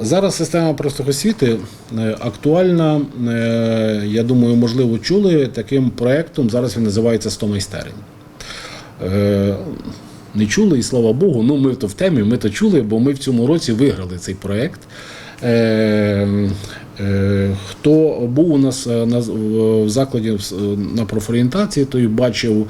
Зараз система простих освіти актуальна. е, Я думаю, можливо, чули таким проєктом. Зараз він називається «100 майстерень. Е, Не чули, і слава Богу, ну ми то в темі, ми то чули, бо ми в цьому році виграли цей проєкт. Е, Хто був у нас е, на, в закладі е, на профорієнтації, той бачив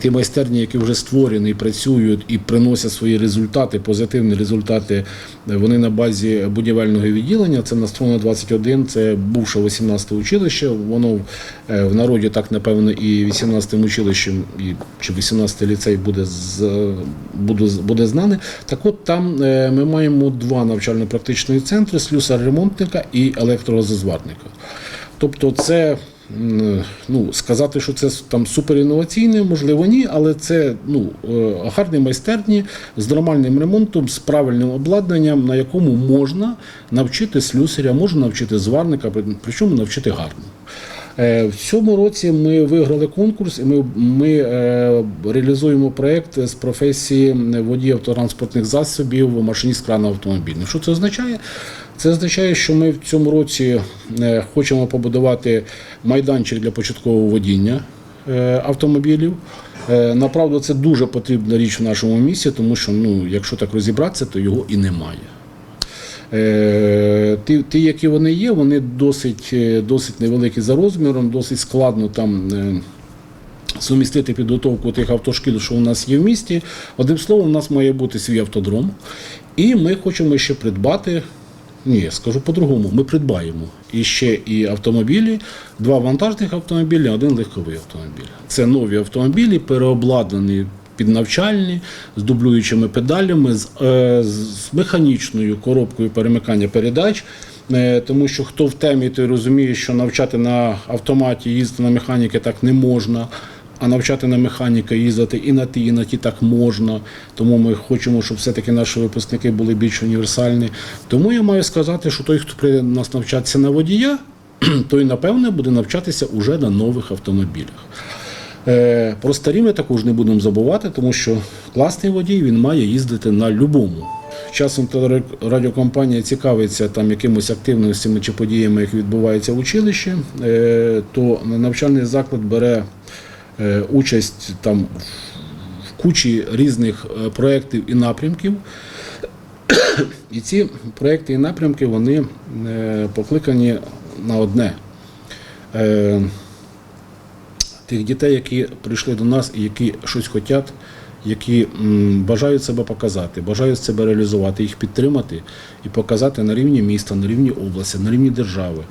ті майстерні, які вже створені, працюють і приносять свої результати, позитивні результати. Вони на базі будівельного відділення. Це Настрона 21, це бувше 18 училище. Воно в народі так напевно і 18 училищем, і чи 18 ліцей буде з буде, буде знане. Так от там ми маємо два навчально-практичні центри: слюсар-ремонтника і електрозазварника. Тобто, це ну, сказати, що це там суперінноваційне, можливо, ні, але це ну, е, гарні майстерні з нормальним ремонтом, з правильним обладнанням, на якому можна навчити слюсаря, можна навчити зварника, причому навчити гарно. Е, В цьому році ми виграли конкурс і ми, ми е, реалізуємо проєкт з професії водія автотранспортних засобів, машиніст крана автомобільних. Що це означає? Це означає, що ми в цьому році е, хочемо побудувати майданчик для початкового водіння автомобілів. Направду, це дуже потрібна річ в нашому місті, тому що ну, якщо так розібратися, то його і немає. Е, Ті, ті, які вони є, вони досить, е, досить невеликі за розміром, досить складно там. е, Сумістити підготовку тих автошкіл, що у нас є в місті. Одним словом, у нас має бути свій автодром. І ми хочемо ще придбати. Ні, скажу по-другому, ми придбаємо і ще і автомобілі, два вантажних автомобілі, один легковий автомобіль. Це нові автомобілі, переобладнані під навчальні, з дублюючими педалями, з, е, з механічною коробкою перемикання передач. Е, Тому що хто в темі, той розуміє, що навчати на автоматі, їздити на механіки так не можна. А навчати на механіка їздити і на ті, і на ті так можна. Тому ми хочемо, щоб все-таки наші випускники були більш універсальні. Тому я маю сказати, що той, хто прийде нас навчатися на водія, той, напевне, буде навчатися уже на нових автомобілях. Е, Про старі ми також не будемо забувати, тому що класний водій він має їздити на любому. Часом телерадіокомпанія цікавиться там якимось активностями чи подіями, які відбуваються в училищі, е, то навчальний заклад бере е, участь там в кучі різних проєктів і напрямків. І ці проєкти і напрямки вони покликані на одне. Тих дітей, які прийшли до нас і які щось хочуть, які бажають себе показати, бажають себе реалізувати, їх підтримати і показати на рівні міста, на рівні області, на рівні держави.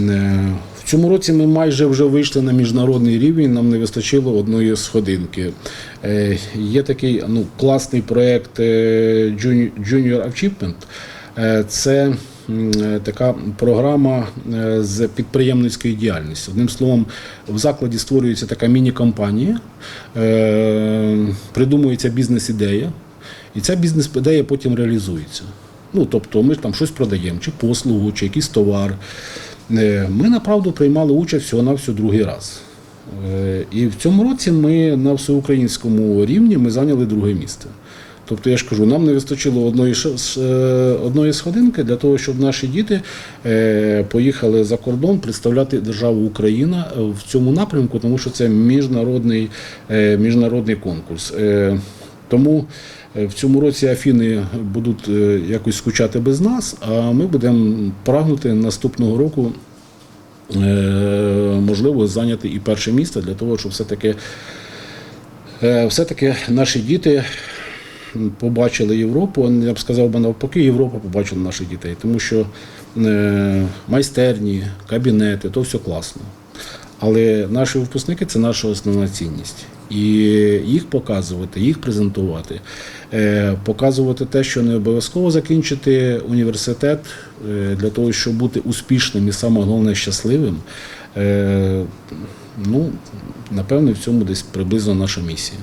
Е, В цьому році ми майже вже вийшли на міжнародний рівень, нам не вистачило одної сходинки. Е, Є такий ну, класний проєкт е, Junior Achievement. Це така програма е, з підприємницької діяльності. Одним словом, в закладі створюється така міні-компанія, е, придумується бізнес-ідея, і ця бізнес-ідея потім реалізується. Ну, тобто ми там щось продаємо, чи послугу, чи якийсь товар. Е, Ми направду приймали участь всього на всього другий раз. Е, І в цьому році ми на всеукраїнському рівні ми зайняли друге місце. Тобто я ж кажу, нам не вистачило одної е, одної сходинки для того, щоб наші діти е, поїхали за кордон представляти державу Україна е, в цьому напрямку, тому що це міжнародний, міжнародний конкурс. Тому в цьому році Афіни будуть якось скучати без нас, а ми будемо прагнути наступного року. Можливо, зайняти і перше місце для того, щоб все-таки все-таки наші діти побачили Європу, я б сказав би навпаки, Європа побачила наших дітей, тому що е, майстерні, кабінети то все класно. Але наші випускники це наша основна цінність. І їх показувати, їх презентувати, е, показувати те, що не обов'язково закінчити університет е, для того, щоб бути успішним і саме головне щасливим. Ну, напевне, в цьому десь приблизно наша місія.